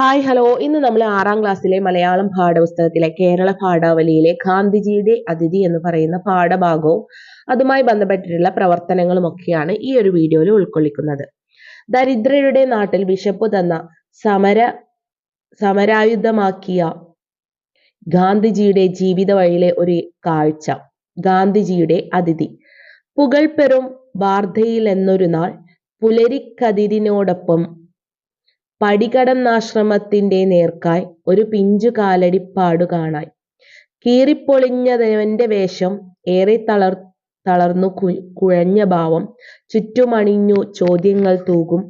Hi hello ഇന്ന് നമ്മൾ ആറാം ക്ലാസ്സിലെ മലയാളം പാഠപുസ്തകത്തിലെ കേരള പാഠാവലിയിലെ ഗാന്ധിജിയുടെ അതിഥി എന്ന് പറയുന്ന പാഠഭാഗവും അതുമായി ബന്ധപ്പെട്ടിട്ടുള്ള പ്രവർത്തനങ്ങളും ഒക്കെയാണ് ഈ ഒരു വീഡിയോയിൽ ഉൾക്കൊള്ളിക്കുന്നത്. ദരിദ്രരുടെ നാട്ടിൽ വിശപ്പ് തന്ന സമര സമരായുധമാക്കിയ ഗാന്ധിജിയുടെ ജീവിത വഴിയിലെ ഒരു കാഴ്ച ഗാന്ധിജിയുടെ അതിഥി. പുകൾപ്പെറും വാർധയിൽ എന്നൊരു നാൾ പുലരിക്കതിരിനോടൊപ്പം പടികടന്നാശ്രമത്തിന്റെ നേർക്കായി ഒരു പിഞ്ചു കാലടിപ്പാടു കാണായി. കീറിപ്പൊളിഞ്ഞതവന്റെ വേഷം ഏറെ തളർ തളർന്നു കുഴഞ്ഞ ഭാവം. ചുറ്റുമണിഞ്ഞു ചോദ്യങ്ങൾ തൂകും.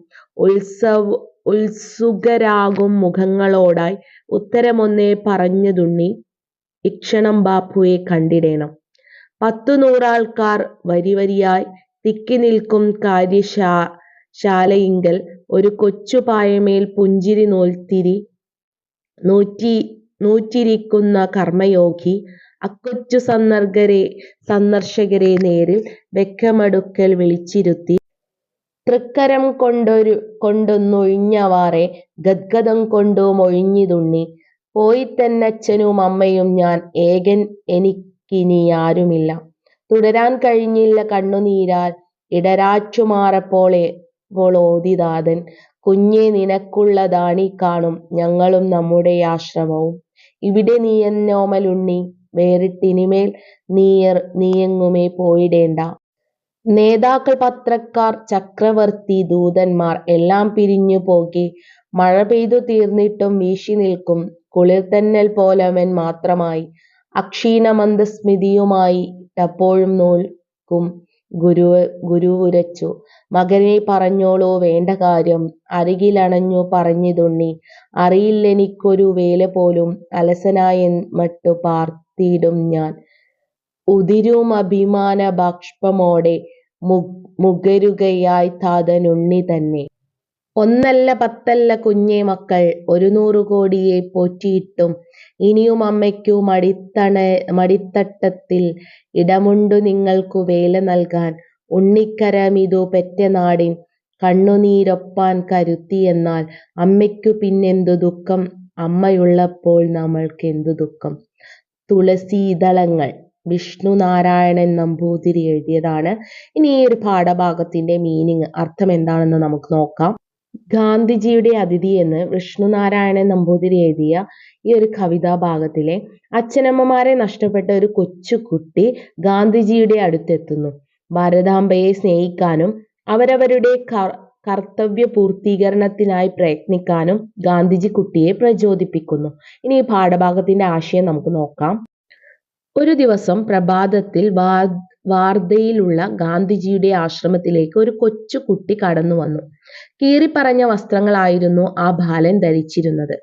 ഉത്സുകരാകും മുഖങ്ങളോടായി ഉത്തരമൊന്നേ പറഞ്ഞതുണ്ണി. ഇക്ഷണം ബാപ്പുവെ കണ്ടിടേണം. പത്തു നൂറാൾക്കാർ വരിവരിയായി തിക്കി നിൽക്കും കാര്യശാ ശാലയിങ്കൽ. ഒരു കൊച്ചു പായമേൽ പുഞ്ചിരി നോൽത്തിരി നൂറ്റി നൂറ്റിരിക്കുന്ന കർമ്മയോഗി അക്കൊച്ചു സന്ദർഗരെ സന്ദർശകരെ നേരിൽ വെക്കമടുക്കൽ വിളിച്ചിരുത്തി. തൃക്കരം കൊണ്ടൊരു കൊണ്ടൊന്നൊഴിഞ്ഞവാറെ ഗദ്ഗതം കൊണ്ടു മൊഴിഞ്ഞിതുണ്ണി പോയി തന്നച്ഛനും അമ്മയും ഞാൻ ഏകൻ എനിക്കിനി ആരുമില്ല തുടരാൻ കഴിഞ്ഞില്ല കണ്ണുനീരാൽ ഇടരാറ്റുമാറപ്പോളെ ഓതിതാതൻ കുഞ്ഞേ നിനക്കുള്ളതാണീ കാണും ഞങ്ങളും നമ്മുടെ ആശ്രമവും. ഇവിടെ നീയെന്നോമലുണ്ണി വേറിട്ടിനിമേൽ നീയെങ്ങുമേ പോയിടേണ്ട. നേതാക്കൾ പത്രക്കാർ ചക്രവർത്തി ദൂതന്മാർ എല്ലാം പിരിഞ്ഞു പോകെ. മഴ പെയ്തു തീർന്നിട്ടും വീശി നിൽക്കും. കുളിർത്തന്നൽ പോലവൻ മാത്രമായി. അക്ഷീണമന്ദസ്മിതിയുമായി അപ്പോഴും നോൽക്കും. ഗുരു ഗുരു ഉരച്ചു. മകനെ പറഞ്ഞോളൂ വേണ്ട കാര്യം. അരികിലണഞ്ഞു പറഞ്ഞിതുണ്ണി. അറിയില്ലെനിക്കൊരു വേല പോലും. അലസനായ മട്ടു പാർത്തിടും ഞാൻ. ഉതിരും അഭിമാന ബാഷ്പമോടെ മുകരുകയായി താതനുണ്ണി തന്നെ. ഒന്നല്ല പത്തല്ല കുഞ്ഞേ മക്കൾ ഒരു നൂറു കോടിയെ പോറ്റിയിട്ടും ഇനിയും അമ്മയ്ക്കു മടിത്തണ മടിത്തട്ടത്തിൽ ഇടമുണ്ടു നിങ്ങൾക്കു വേല നൽകാൻ. ഉണ്ണിക്കരമിതു പെറ്റ നാടിൻ കണ്ണുനീരൊപ്പാൻ കരുത്തിയെന്നാൽ അമ്മയ്ക്കു പിന്നെന്തു ദുഃഖം? അമ്മയുള്ളപ്പോൾ നമ്മൾക്ക് എന്തു ദുഃഖം? തുളസീദളങ്ങൾ വിഷ്ണു നാരായണൻ നമ്പൂതിരി എഴുതിയതാണ്. ഇനി ഈ ഒരു പാഠഭാഗത്തിന്റെ മീനിങ് അർത്ഥം എന്താണെന്ന് നമുക്ക് നോക്കാം. ഗാന്ധിജിയുടെ അതിഥി എന്ന് വിഷ്ണുനാരായണൻ നമ്പൂതിരി എഴുതിയ ഈ ഒരു കവിതാഭാഗത്തിലെ അച്ഛനമ്മമാരെ നഷ്ടപ്പെട്ട ഒരു കൊച്ചുകുട്ടി ഗാന്ധിജിയുടെ അടുത്തെത്തുന്നു. ഭാരതാംബയെ സ്നേഹിക്കാനും അവരവരുടെ കർത്തവ്യ പൂർത്തീകരണത്തിനായി പ്രയത്നിക്കാനും ഗാന്ധിജി കുട്ടിയെ പ്രചോദിപ്പിക്കുന്നു. ഇനി ഈ പാഠഭാഗത്തിന്റെ ആശയം നമുക്ക് നോക്കാം. ഒരു ദിവസം പ്രഭാതത്തിൽ വാർധയിലുള്ള ഗാന്ധിജിയുടെ ആശ്രമത്തിലേക്ക് ഒരു കൊച്ചു കുട്ടി കടന്നു വന്നു. കീറിപ്പറഞ്ഞ വസ്ത്രങ്ങളായിരുന്നു ആ ബാലൻ ധരിച്ചിരുന്നത്.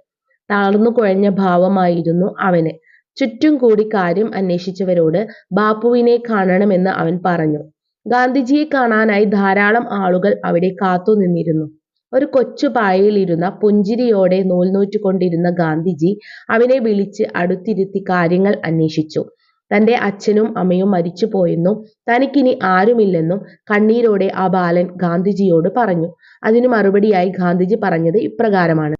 താഴ്ന്നു കുഴഞ്ഞ ഭാവമായിരുന്നു അവന്. ചുറ്റും കൂടി കാര്യം അന്വേഷിച്ചവരോട് ബാപ്പുവിനെ കാണണമെന്ന് അവൻ പറഞ്ഞു. ഗാന്ധിജിയെ കാണാനായി ധാരാളം ആളുകൾ അവിടെ കാത്തു നിന്നിരുന്നു. ഒരു കൊച്ചു പായയിലിരുന്ന പുഞ്ചിരിയോടെ നൂൽനൂറ്റുകൊണ്ടിരുന്ന ഗാന്ധിജി അവനെ വിളിച്ച് അടുത്തിരുത്തി കാര്യങ്ങൾ അന്വേഷിച്ചു. തന്റെ അച്ഛനും അമ്മയും മരിച്ചു മരിച്ചുപോയെന്നും തനിക്കിനി ആരുമില്ലെന്നും കണ്ണീരോടെ ആ ബാലൻ ഗാന്ധിജിയോട് പറഞ്ഞു. അതിനു മറുപടിയായി ഗാന്ധിജി പറഞ്ഞത് ഇപ്രകാരമാണ്.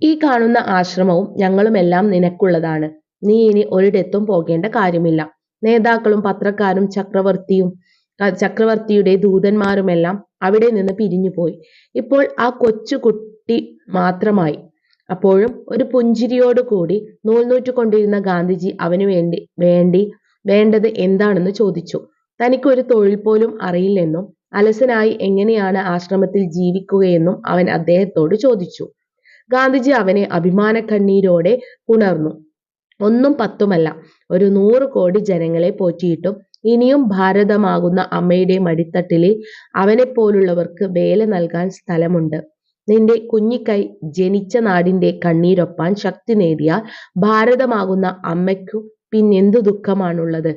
ഈ കാണുന്ന ആശ്രമവും ഞങ്ങളുമെല്ലാം നിനക്കുള്ളതാണ്. നീ ഇനി ഒരിടത്തും പോകേണ്ട കാര്യമില്ല. നേതാക്കളും പത്രക്കാരും ചക്രവർത്തിയും ചക്രവർത്തിയുടെ ദൂതന്മാരുമെല്ലാം അവിടെ നിന്ന് പിരിഞ്ഞുപോയി. ഇപ്പോൾ ആ കൊച്ചു കുട്ടി മാത്രമായി അപ്പോഴും ഒരു പുഞ്ചിരിയോടുകൂടി നൂൽനൂറ്റുകൊണ്ടിരുന്ന ഗാന്ധിജി അവനു വേണ്ടി വേണ്ടി വേണ്ടത് എന്താണെന്ന് ചോദിച്ചു. തനിക്ക് ഒരു തൊഴിൽ പോലും അറിയില്ലെന്നും അലസനായി എങ്ങനെയാണ് ആശ്രമത്തിൽ ജീവിക്കുകയെന്നും അവൻ അദ്ദേഹത്തോട് ചോദിച്ചു. ഗാന്ധിജി അവനെ അഭിമാന കണ്ണീരോടെ ഉണർന്നു ഒന്നും പത്തുമല്ല ഒരു നൂറ് കോടി ജനങ്ങളെ പോറ്റിയിട്ടും ഇനിയും ഭാരതമാകുന്ന അമ്മയുടെ മടിത്തട്ടിലെ അവനെപ്പോലുള്ളവർക്ക് വേല നൽകാൻ സ്ഥലമുണ്ട്. നിന്റെ കുഞ്ഞിക്കൈ ജനിച്ച നാടിന്റെ കണ്ണീരൊപ്പാൻ ശക്തി നേടിയാൽ ഭാരതമാകുന്ന അമ്മയ്ക്കു പിന്നെന്തു ദുഃഖമാണുള്ളത്?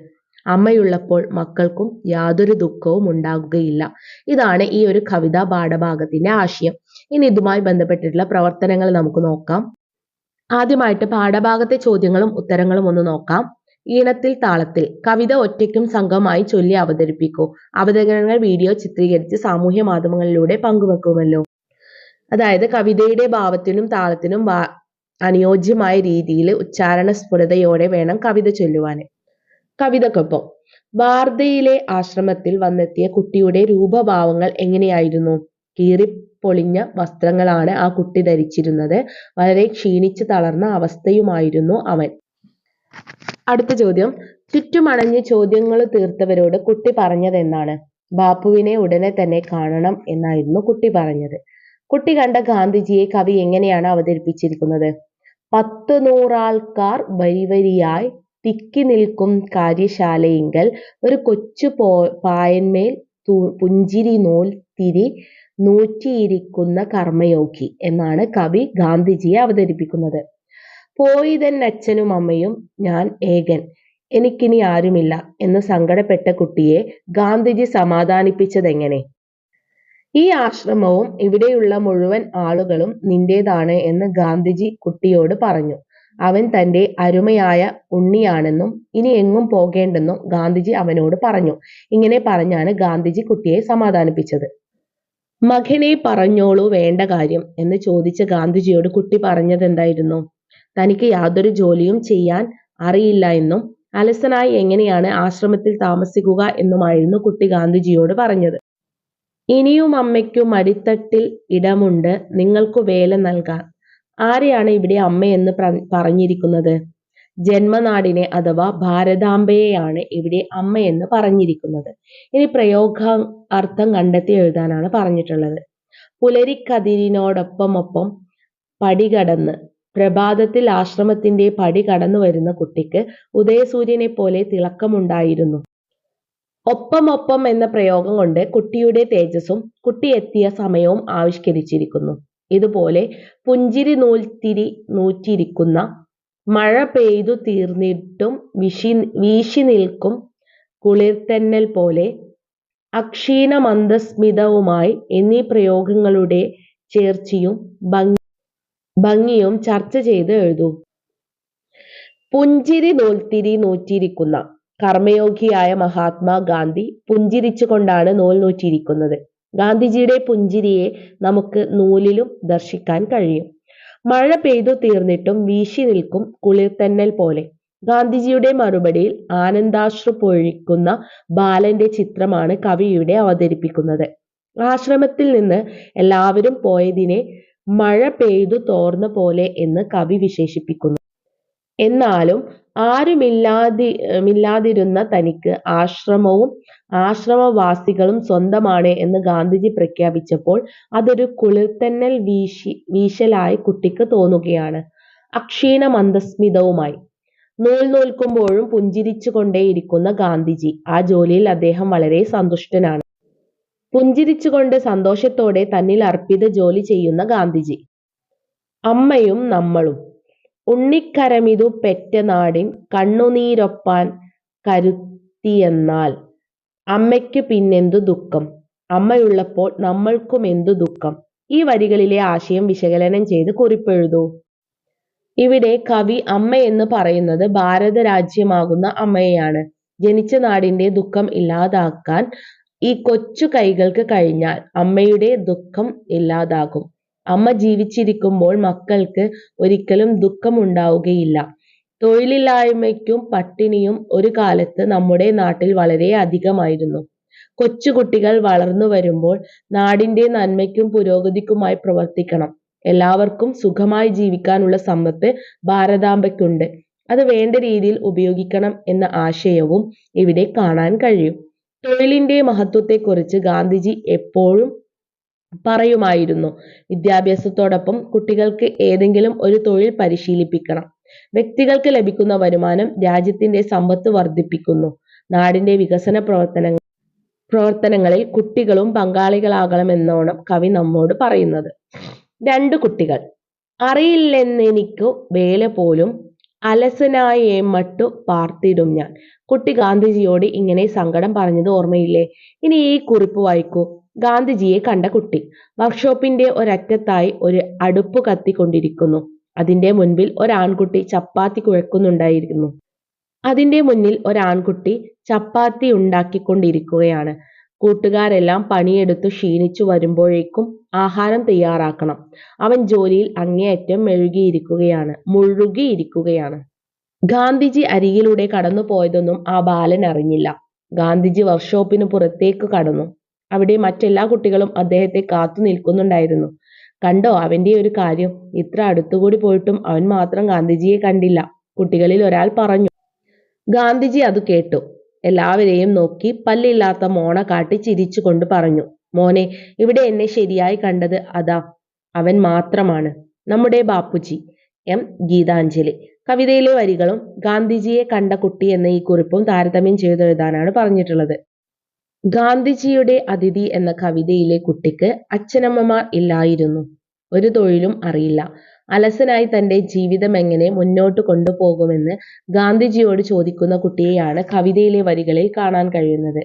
അമ്മയുള്ളപ്പോൾ മക്കൾക്കും യാതൊരു ദുഃഖവും ഉണ്ടാകുകയില്ല. ഇതാണ് ഈ ഒരു കവിതാ പാഠഭാഗത്തിന്റെ ആശയം. ഇനി ഇതുമായി ബന്ധപ്പെട്ടിട്ടുള്ള പ്രവർത്തനങ്ങൾ നമുക്ക് നോക്കാം. ആദ്യമായിട്ട് പാഠഭാഗത്തെ ചോദ്യങ്ങളും ഉത്തരങ്ങളും ഒന്ന് നോക്കാം. ഈണത്തിൽ താളത്തിൽ കവിത ഒറ്റയ്ക്കും സംഘമായി ചൊല്ലി അവതരിപ്പിക്കൂ. അവതരണങ്ങൾ വീഡിയോ ചിത്രീകരിച്ച് സാമൂഹ്യ മാധ്യമങ്ങളിലൂടെ പങ്കുവെക്കുമല്ലോ. അതായത് കവിതയുടെ ഭാവത്തിനും താളത്തിനും അനുയോജ്യമായ രീതിയിൽ ഉച്ചാരണ സ്ഫുടതയോടെ വേണം കവിത ചൊല്ലുവാൻ കവിതക്കൊപ്പം വാർധയിലെ ആശ്രമത്തിൽ വന്നെത്തിയ കുട്ടിയുടെ രൂപഭാവങ്ങൾ എങ്ങനെയായിരുന്നു? കീറിപ്പൊളിഞ്ഞ വസ്ത്രങ്ങളാണ് ആ കുട്ടി ധരിച്ചിരുന്നത്. വളരെ ക്ഷീണിച്ച് തളർന്ന അവസ്ഥയുമായിരുന്നു അവൻ. അടുത്ത ചോദ്യം ചുറ്റുമണഞ്ഞ് ചോദ്യങ്ങൾ തീർത്തവരോട് കുട്ടി പറഞ്ഞതെന്നാണ് ബാപ്പുവിനെ ഉടനെ തന്നെ കാണണം എന്നായിരുന്നു കുട്ടി പറഞ്ഞത്. കുട്ടി കണ്ട ഗാന്ധിജിയെ കവി എങ്ങനെയാണ് അവതരിപ്പിച്ചിരിക്കുന്നത്? പത്ത് നൂറാൾക്കാർ വരിവരിയായി തിക്കി നിൽക്കും കാര്യശാലയിങ്കൽ ഒരു കൊച്ചു പോ പായന്മേൽ പുഞ്ചിരി നൂൽ തിരി നൂറ്റിയിരിക്കുന്ന കർമ്മയോഗി എന്നാണ് കവി ഗാന്ധിജിയെ അവതരിപ്പിക്കുന്നത്. പോയി പോയിതൻ അച്ഛനും അമ്മയും ഞാൻ ഏകൻ എനിക്കിനി ആരുമില്ല എന്ന് സങ്കടപ്പെട്ട കുട്ടിയെ ഗാന്ധിജി സമാധാനിപ്പിച്ചതെങ്ങനെ? ഈ ആശ്രമവും ഇവിടെയുള്ള മുഴുവൻ ആളുകളും നിന്റേതാണ് എന്ന് ഗാന്ധിജി കുട്ടിയോട് പറഞ്ഞു. അവൻ തന്റെ അരുമയായ ഉണ്ണിയാണെന്നും ഇനി എങ്ങും പോകേണ്ടെന്നും ഗാന്ധിജി അവനോട് പറഞ്ഞു. ഇങ്ങനെ പറഞ്ഞാണ് ഗാന്ധിജി കുട്ടിയെ സമാധാനിപ്പിച്ചത്. മകനെ പറഞ്ഞോളൂ വേണ്ട കാര്യം എന്ന് ചോദിച്ച ഗാന്ധിജിയോട് കുട്ടി പറഞ്ഞത് എന്തായിരുന്നു തനിക്ക് യാതൊരു ജോലിയും ചെയ്യാൻ അറിയില്ല എന്നും അലസനായി എങ്ങനെയാണ് ആശ്രമത്തിൽ താമസിക്കുക എന്നുമായിരുന്നു കുട്ടി ഗാന്ധിജിയോട് പറഞ്ഞത്. ഇനിയും അമ്മയ്ക്കും അടിത്തട്ടിൽ ഇടമുണ്ട്. നിങ്ങൾക്കു വേല നൽകാൻ ആരെയാണ് ഇവിടെ അമ്മയെന്ന് പറഞ്ഞിരിക്കുന്നത്? ജന്മനാടിനെ അഥവാ ഭാരതാംബയെയാണ് ഇവിടെ അമ്മയെന്ന് പറഞ്ഞിരിക്കുന്നത്. ഇനി പ്രയോഗ അർത്ഥം കണ്ടെത്തി എഴുതാനാണ് പറഞ്ഞിട്ടുള്ളത്. പുലരിക്കതിരിനോടൊപ്പമൊപ്പം പടികടന്ന് പ്രഭാതത്തിൽ ആശ്രമത്തിന്റെ പടി കടന്നു വരുന്ന കുട്ടിക്ക് ഉദയസൂര്യനെ പോലെ തിളക്കമുണ്ടായിരുന്നു. ഒപ്പമൊപ്പം എന്ന പ്രയോഗം കൊണ്ട് കുട്ടിയുടെ തേജസ്സും കുട്ടി എത്തിയ സമയവും ആവിഷ്കരിച്ചിരിക്കുന്നു. ഇതുപോലെ പുഞ്ചിരി നൂൽത്തിരി നൂറ്റിരിക്കുന്ന മഴ പെയ്തു തീർന്നിട്ടും വിഷി വീശി നിൽക്കും കുളിർത്തന്നൽ പോലെ അക്ഷീണ മന്ദസ്മിതവുമായി എന്നീ പ്രയോഗങ്ങളുടെ ചേർച്ചയും ഭംഗിയും ചർച്ച ചെയ്ത് എഴുതൂ. പുഞ്ചിരി നൂൽത്തിരി നൂറ്റിയിരിക്കുന്ന കർമ്മയോഗിയായ മഹാത്മാഗാന്ധി പുഞ്ചിരിച്ചുകൊണ്ടാണ് നൂൽ നൂറ്റിയിരിക്കുന്നത്. ഗാന്ധിജിയുടെ പുഞ്ചിരിയെ നമുക്ക് നൂലിലും ദർശിക്കാൻ കഴിയും. മഴ പെയ്തു തീർന്നിട്ടും വീശി നിൽക്കും കുളിർത്തന്നൽ പോലെ. ഗാന്ധിജിയുടെ മറുപടിയിൽ ആനന്ദാശ്രു പൊഴിക്കുന്ന ബാലന്റെ ചിത്രമാണ് കവിയുടെ അവതരിപ്പിക്കുന്നത്. ആശ്രമത്തിൽ നിന്ന് എല്ലാവരും പോയതിനെ മഴ പെയ്തു തോർന്ന പോലെ എന്ന് കവി വിശേഷിപ്പിക്കുന്നു. എന്നാലും ആരുമില്ലാതി മില്ലാതിരുന്ന തനിക്ക് ആശ്രമവും ആശ്രമവാസികളും സ്വന്തമാണ് എന്ന് ഗാന്ധിജി പ്രഖ്യാപിച്ചപ്പോൾ അതൊരു കുളിർത്തന്നൽ വീശി വീശലായി കുട്ടിക്ക് തോന്നുകയാണ്. അക്ഷീണ മന്ദസ്മിതവുമായി. നൂൽ നൂൽക്കുമ്പോഴും പുഞ്ചിരിച്ചുകൊണ്ടേയിരിക്കുന്ന ഗാന്ധിജി ആ ജോലിയിൽ അദ്ദേഹം വളരെ സന്തുഷ്ടനാണ്. പുഞ്ചിരിച്ചുകൊണ്ട് സന്തോഷത്തോടെ തന്നിൽ അർപ്പിത ജോലി ചെയ്യുന്ന ഗാന്ധിജി. അമ്മയും നമ്മളും ഉണ്ണിക്കരമിതു പെറ്റ നാടിൻ കണ്ണുനീരൊപ്പാൻ കരുത്തിയെന്നാൽ അമ്മയ്ക്ക് പിന്നെന്തു ദുഃഖം? അമ്മയുള്ളപ്പോൾ നമ്മൾക്കും എന്തു ദുഃഖം? ഈ വരികളിലെ ആശയം വിശകലനം ചെയ്ത് കുറിപ്പെഴുതൂ. ഇവിടെ കവി അമ്മ എന്ന് പറയുന്നത് ഭാരത രാജ്യമാകുന്ന അമ്മയെയാണ്. ജനിച്ച നാടിന്റെ ദുഃഖം ഇല്ലാതാക്കാൻ ഈ കൊച്ചു കൈകൾക്ക് കഴിഞ്ഞാൽ അമ്മയുടെ ദുഃഖം ഇല്ലാതാകും. അമ്മ ജീവിച്ചിരിക്കുമ്പോൾ മക്കൾക്ക് ഒരിക്കലും ദുഃഖമുണ്ടാവുകയില്ല. തൊഴിലില്ലായ്മയ്ക്കും പട്ടിണിയും ഒരു കാലത്ത് നമ്മുടെ നാട്ടിൽ വളരെ അധികമായിരുന്നു. കൊച്ചുകുട്ടികൾ വളർന്നു വരുമ്പോൾ നാടിന്റെ നന്മയ്ക്കും പുരോഗതിക്കുമായി പ്രവർത്തിക്കണം. എല്ലാവർക്കും സുഖമായി ജീവിക്കാനുള്ള സമ്പത്ത് ഭാരതാംബയ്ക്കുണ്ട്. അത് വേണ്ട രീതിയിൽ ഉപയോഗിക്കണം എന്ന ആശയവും ഇവിടെ കാണാൻ കഴിയും. തൊഴിലിന്റെ മഹത്വത്തെക്കുറിച്ച് ഗാന്ധിജി എപ്പോഴും പറയുമായിരുന്നു. വിദ്യാഭ്യാസത്തോടൊപ്പം കുട്ടികൾക്ക് ഏതെങ്കിലും ഒരു തൊഴിൽ പരിശീലിപ്പിക്കണം. വ്യക്തികൾക്ക് ലഭിക്കുന്ന വരുമാനം രാജ്യത്തിന്റെ സമ്പത്ത് വർദ്ധിപ്പിക്കുന്നു. നാടിന്റെ വികസന പ്രവർത്തനങ്ങൾ പ്രവർത്തനങ്ങളിൽ കുട്ടികളും പങ്കാളികളാകണമെന്നോണം കവി നമ്മോട് പറയുന്നത്. രണ്ട് കുട്ടികൾ. അറിയില്ലെന്നെനിക്കു വേല പോലും അലസനായി മട്ടു പാർത്തിടും ഞാൻ. കുട്ടി ഗാന്ധിജിയോട് ഇങ്ങനെ സങ്കടം പറഞ്ഞത് ഓർമ്മയില്ലേ? ഇനി ഈ കുറിപ്പ് വായിക്കൂ. ഗാന്ധിജിയെ കണ്ട കുട്ടി. വർക്ക്ഷോപ്പിന്റെ ഒരറ്റത്തായി ഒരു അടുപ്പ് കത്തിക്കൊണ്ടിരിക്കുന്നു. അതിന്റെ മുൻപിൽ ഒരാൺകുട്ടി ചപ്പാത്തി കുഴക്കുന്നുണ്ടായിരുന്നു. അതിന്റെ മുന്നിൽ ഒരാൺകുട്ടി ചപ്പാത്തി ഉണ്ടാക്കിക്കൊണ്ടിരിക്കുകയാണ്. കൂട്ടുകാരെല്ലാം പണിയെടുത്ത് ക്ഷീണിച്ചു വരുമ്പോഴേക്കും ആഹാരം തയ്യാറാക്കണം. അവൻ ജോലിയിൽ അങ്ങേയറ്റം മെഴുകിയിരിക്കുകയാണ് മുഴുകിയിരിക്കുകയാണ്. ഗാന്ധിജി അരികിലൂടെ കടന്നു പോയതൊന്നും ആ ബാലൻ അറിഞ്ഞില്ല. ഗാന്ധിജി വർക്ക്ഷോപ്പിന് പുറത്തേക്ക് കടന്നു. അവിടെ മറ്റെല്ലാ കുട്ടികളും അദ്ദേഹത്തെ കാത്തു നിൽക്കുന്നുണ്ടായിരുന്നു. കണ്ടോ അവന്റെ ഒരു കാര്യം? ഇത്ര അടുത്തുകൂടി പോയിട്ടും അവൻ മാത്രം ഗാന്ധിജിയെ കണ്ടില്ല. കുട്ടികളിൽ ഒരാൾ പറഞ്ഞു. ഗാന്ധിജി അത് കേട്ടു. എല്ലാവരെയും നോക്കി പല്ലില്ലാത്ത മോണ കാട്ടി ചിരിച്ചുകൊണ്ട് പറഞ്ഞു. മോനെ ഇവിടെ എന്നെ ശരിയായി കണ്ടത് അതാ. അവൻ മാത്രമാണ്. നമ്മുടെ ബാപ്പുജി. എം. ഗീതാഞ്ജലി. കവിതയിലെ വരികളും ഗാന്ധിജിയെ കണ്ട കുട്ടി എന്ന ഈ കുറിപ്പും താരതമ്യം ചെയ്തെഴുതാനാണ് പറഞ്ഞിട്ടുള്ളത്. ഗാന്ധിജിയുടെ അതിഥി എന്ന കവിതയിലെ കുട്ടിക്ക് അച്ഛനമ്മമാർ ഇല്ലായിരുന്നു. ഒരു തൊഴിലും അറിയില്ല. അലസനായി തന്റെ ജീവിതം എങ്ങനെ മുന്നോട്ട് കൊണ്ടുപോകുമെന്ന് ഗാന്ധിജിയോട് ചോദിക്കുന്ന കുട്ടിയെയാണ് കവിതയിലെ വരികളിൽ കാണാൻ കഴിയുന്നത്.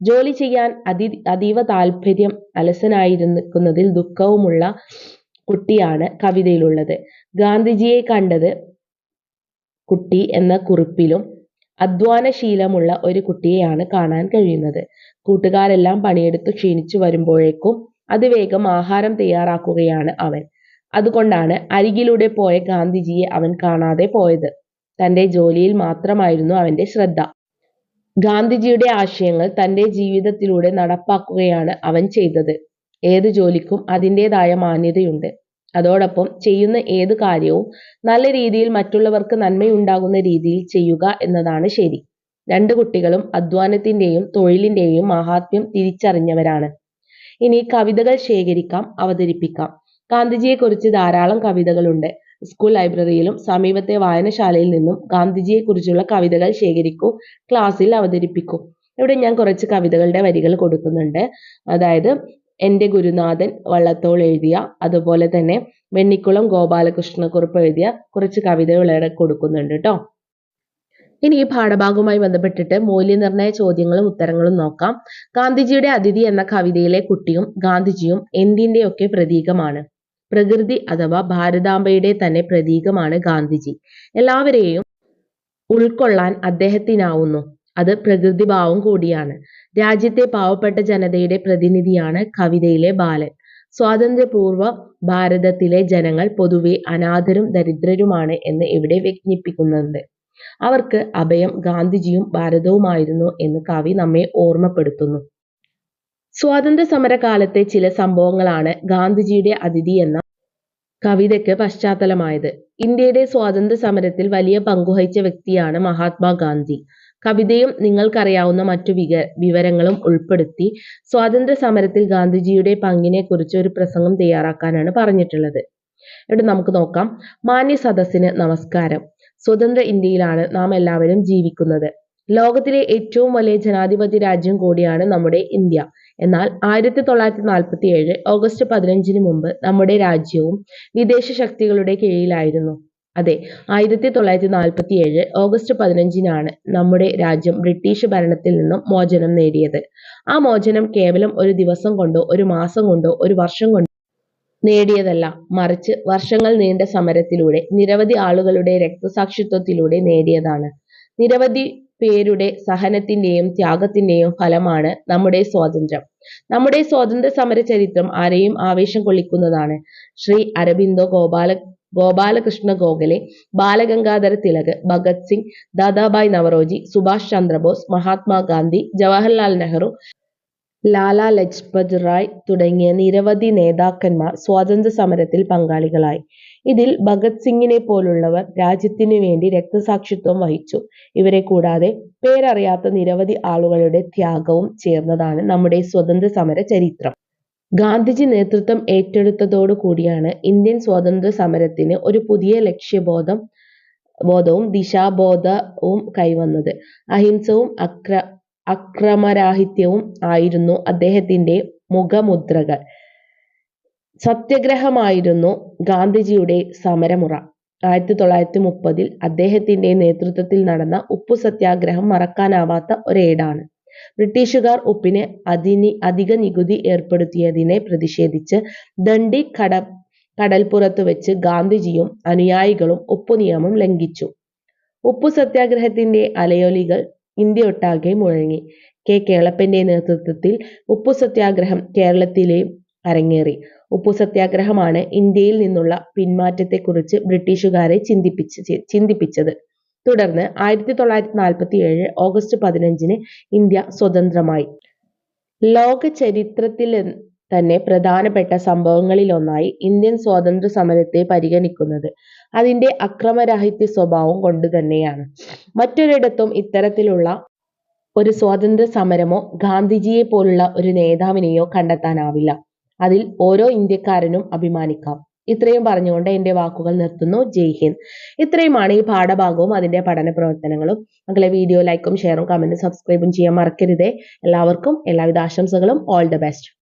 ജോലി ചെയ്യാൻ അതി അതീവ താല്പര്യം അലസനായിരിക്കുന്നതിൽ ദുഃഖവുമുള്ള കുട്ടിയാണ് കവിതയിലുള്ളത്. ഗാന്ധിജിയെ കണ്ടത് കുട്ടി എന്ന കുറിപ്പിലും അധ്വാനശീലമുള്ള ഒരു കുട്ടിയെയാണ് കാണാൻ കഴിയുന്നത്. കൂട്ടുകാരെല്ലാം പണിയെടുത്തു ക്ഷീണിച്ചു വരുമ്പോഴേക്കും അതിവേഗം ആഹാരം തയ്യാറാക്കുകയാണ് അവൻ. അതുകൊണ്ടാണ് അരികിലൂടെ പോയ ഗാന്ധിജിയെ അവൻ കാണാതെ പോയത്. തന്റെ ജോലിയിൽ മാത്രമായിരുന്നു അവന്റെ ശ്രദ്ധ. ഗാന്ധിജിയുടെ ആശയങ്ങൾ തന്റെ ജീവിതത്തിലൂടെ നടപ്പാക്കുകയാണ് അവൻ ചെയ്തത്. ഏത് ജോലിക്കും അതിന്റെതായ മാന്യതയുണ്ട്. അതോടൊപ്പം ചെയ്യുന്ന ഏത് കാര്യവും നല്ല രീതിയിൽ മറ്റുള്ളവർക്ക് നന്മയുണ്ടാകുന്ന രീതിയിൽ ചെയ്യുക എന്നതാണ് ശരി. രണ്ട് കുട്ടികളും അധ്വാനത്തിന്റെയും തൊഴിലിന്റെയും മഹാത്മ്യം തിരിച്ചറിഞ്ഞവരാണ്. ഇനി കവിതകൾ ശേഖരിക്കാം അവതരിപ്പിക്കാം. ഗാന്ധിജിയെക്കുറിച്ച് ധാരാളം കവിതകളുണ്ട്. സ്കൂൾ ലൈബ്രറിയിലും സമീപത്തെ വായനശാലയിൽ നിന്നും ഗാന്ധിജിയെക്കുറിച്ചുള്ള കവിതകൾ ശേഖരിക്കൂ ക്ലാസ്സിൽ അവതരിപ്പിക്കൂ. ഇവിടെ ഞാൻ കുറച്ച് കവിതകളുടെ വരികൾ കൊടുക്കുന്നുണ്ട്. അതായത് എന്റെ ഗുരുനാഥൻ വള്ളത്തോൾ എഴുതിയ അതുപോലെ തന്നെ വെണ്ണിക്കുളം ഗോപാലകൃഷ്ണക്കുറുപ്പ് എഴുതിയ കുറച്ച് കവിതകൾ ഇവിടെ കൊടുക്കുന്നുണ്ട് കേട്ടോ ഇനി ഈ പാഠഭാഗവുമായി ബന്ധപ്പെട്ടിട്ട് മൂല്യനിർണയ ചോദ്യങ്ങളും ഉത്തരങ്ങളും നോക്കാം. ഗാന്ധിജിയുടെ അതിഥി എന്ന കവിതയിലെ കുട്ടിയും ഗാന്ധിജിയും എന്തിന്റെയൊക്കെ പ്രതീകമാണ്? പ്രകൃതി അഥവാ ഭാരതാംബയുടെ തന്നെ പ്രതീകമാണ് ഗാന്ധിജി. എല്ലാവരെയും ഉൾക്കൊള്ളാൻ അദ്ദേഹത്തിനാവുന്നു. അത് പ്രകൃതിഭാവം കൂടിയാണ്. രാജ്യത്തെ പാവപ്പെട്ട ജനതയുടെ പ്രതിനിധിയാണ് കവിതയിലെ ബാലൻ. സ്വാതന്ത്ര്യപൂർവ ഭാരതത്തിലെ ജനങ്ങൾ പൊതുവെ അനാഥരും ദരിദ്രരുമാണ് എന്ന് ഇവിടെ വ്യജ്ഞിപ്പിക്കുന്നുണ്ട് അവർക്ക് അഭയം ഗാന്ധിജിയും ഭാരതവുമായിരുന്നു എന്ന് കവി നമ്മെ ഓർമ്മപ്പെടുത്തുന്നു. സ്വാതന്ത്ര്യ സമര കാലത്തെ ചില സംഭവങ്ങളാണ് ഗാന്ധിജിയുടെ അതിഥി എന്ന കവിതയ്ക്ക് പശ്ചാത്തലമായത്. ഇന്ത്യയുടെ സ്വാതന്ത്ര്യ സമരത്തിൽ വലിയ പങ്കുവഹിച്ച വ്യക്തിയാണ് മഹാത്മാഗാന്ധി കവിതയും നിങ്ങൾക്കറിയാവുന്ന മറ്റു വിക വിവരങ്ങളും ഉൾപ്പെടുത്തി സ്വാതന്ത്ര്യ സമരത്തിൽ ഗാന്ധിജിയുടെ പങ്കിനെക്കുറിച്ച് ഒരു പ്രസംഗം തയ്യാറാക്കാനാണ് പറഞ്ഞിട്ടുള്ളത്. ഇവിടെ നമുക്ക് നോക്കാം. മാന്യ സദസ്സിന് നമസ്കാരം. സ്വതന്ത്ര ഇന്ത്യയിലാണ് നാം എല്ലാവരും ജീവിക്കുന്നത്. ലോകത്തിലെ ഏറ്റവും വലിയ ജനാധിപത്യ രാജ്യം കൂടിയാണ് നമ്മുടെ ഇന്ത്യ. എന്നാൽ ആയിരത്തി തൊള്ളായിരത്തി നാൽപ്പത്തി ഏഴ് ഓഗസ്റ്റ് പതിനഞ്ചിന് മുമ്പ് നമ്മുടെ രാജ്യവും വിദേശ ശക്തികളുടെ കീഴിലായിരുന്നു. അതെ ആയിരത്തി തൊള്ളായിരത്തി നാൽപ്പത്തി ഏഴ് ഓഗസ്റ്റ് പതിനഞ്ചിനാണ് നമ്മുടെ രാജ്യം ബ്രിട്ടീഷ് ഭരണത്തിൽ നിന്നും മോചനം നേടിയത്. ആ മോചനം കേവലം ഒരു ദിവസം കൊണ്ടോ ഒരു മാസം കൊണ്ടോ ഒരു വർഷം കൊണ്ടോ നേടിയതല്ല. മറിച്ച് വർഷങ്ങൾ നീണ്ട സമരത്തിലൂടെ നിരവധി ആളുകളുടെ രക്തസാക്ഷിത്വത്തിലൂടെ നേടിയതാണ്. നിരവധി പേരുടെ സഹനത്തിന്റെയും ത്യാഗത്തിന്റെയും ഫലമാണ് നമ്മുടെ സ്വാതന്ത്ര്യം. നമ്മുടെ സ്വാതന്ത്ര്യ സമര ചരിത്രം ആരെയും ആവേശം കൊള്ളിക്കുന്നതാണ്. ശ്രീ അരബിന്ദോ ഗോപാല ഗോപാലകൃഷ്ണ ഗോഖലെ ബാലഗംഗാധര തിലക് ഭഗത് സിംഗ് ദാദാഭായ് നവറോജി സുഭാഷ് ചന്ദ്രബോസ് മഹാത്മാഗാന്ധി ജവഹർലാൽ നെഹ്റു ലാലാ ലജ്പത് റായ് തുടങ്ങിയ നിരവധി നേതാക്കന്മാർ സ്വാതന്ത്ര്യ സമരത്തിൽ പങ്കാളികളായി. ഇതിൽ ഭഗത് സിംഗിനെ പോലുള്ളവർ രാജ്യത്തിനു വേണ്ടി രക്തസാക്ഷിത്വം വഹിച്ചു. ഇവരെ കൂടാതെ പേരറിയാത്ത നിരവധി ആളുകളുടെ ത്യാഗവും ചേർന്നതാണ് നമ്മുടെ സ്വതന്ത്ര സമര ചരിത്രം. ഗാന്ധിജി നേതൃത്വം ഏറ്റെടുത്തതോടു കൂടിയാണ് ഇന്ത്യൻ സ്വാതന്ത്ര്യ സമരത്തിന് ഒരു പുതിയ ലക്ഷ്യബോധം ബോധവും ദിശാബോധവും കൈവന്നത്. അഹിംസവും അക്ര അക്രമരാഹിത്യവും ആയിരുന്നു അദ്ദേഹത്തിന്റെ മുഖമുദ്രകൾ. സത്യഗ്രഹമായിരുന്നു ഗാന്ധിജിയുടെ സമരമുറ. ആയിരത്തി തൊള്ളായിരത്തി മുപ്പതിൽ അദ്ദേഹത്തിന്റെ നേതൃത്വത്തിൽ നടന്ന ഉപ്പു സത്യാഗ്രഹം മറക്കാനാവാത്ത ഒരേടാണ്. ബ്രിട്ടീഷുകാർ ഉപ്പിന് അതിനി അധിക നികുതി ഏർപ്പെടുത്തിയതിനെ പ്രതിഷേധിച്ച് ദണ്ഡി കട കടൽപ്പുറത്ത് വെച്ച് ഗാന്ധിജിയും അനുയായികളും ഉപ്പു നിയമം ലംഘിച്ചു. ഉപ്പു സത്യാഗ്രഹത്തിന്റെ അലയൊലികൾ ഇന്ത്യയൊട്ടാകെ മുഴങ്ങി. കെ. കേളപ്പന്റെ നേതൃത്വത്തിൽ ഉപ്പു സത്യാഗ്രഹം കേരളത്തിലെ അരങ്ങേറി. ഉപ്പു സത്യാഗ്രഹമാണ് ഇന്ത്യയിൽ നിന്നുള്ള പിന്മാറ്റത്തെക്കുറിച്ച് ബ്രിട്ടീഷുകാരെ ചിന്തിപ്പിച്ച് ചിന്തിപ്പിച്ചത്. തുടർന്ന് ആയിരത്തി തൊള്ളായിരത്തി നാൽപ്പത്തി ഏഴ് ഓഗസ്റ്റ് പതിനഞ്ചിന് ഇന്ത്യ സ്വതന്ത്രമായി. ലോക ചരിത്രത്തിൽ തന്നെ പ്രധാനപ്പെട്ട സംഭവങ്ങളിലൊന്നായി ഇന്ത്യൻ സ്വാതന്ത്ര്യ സമരത്തെ പരിഗണിക്കുന്നത്. അതിന്റെ അക്രമരാഹിത്യ സ്വഭാവം കൊണ്ട് തന്നെയാണ്. മറ്റൊരിടത്തും ഇത്തരത്തിലുള്ള ഒരു സ്വാതന്ത്ര്യ സമരമോ ഗാന്ധിജിയെ പോലുള്ള ഒരു നേതാവിനെയോ കണ്ടെത്താനാവില്ല. അതിൽ ഓരോ ഇന്ത്യക്കാരനും അഭിമാനിക്കാം. ഇത്രയും പറഞ്ഞുകൊണ്ട് എന്റെ വാക്കുകൾ നിർത്തുന്നു. ജയ് ഹിന്ദ്. ഇത്രയുമാണ് ഈ പാഠഭാഗവും അതിന്റെ പഠന പ്രവർത്തനങ്ങളും. മക്കളെ വീഡിയോ ലൈക്കും ഷെയറും കമന്റും സബ്സ്ക്രൈബും ചെയ്യാൻ മറക്കരുതേ. എല്ലാവർക്കും എല്ലാവിധ ആശംസകളും. All the best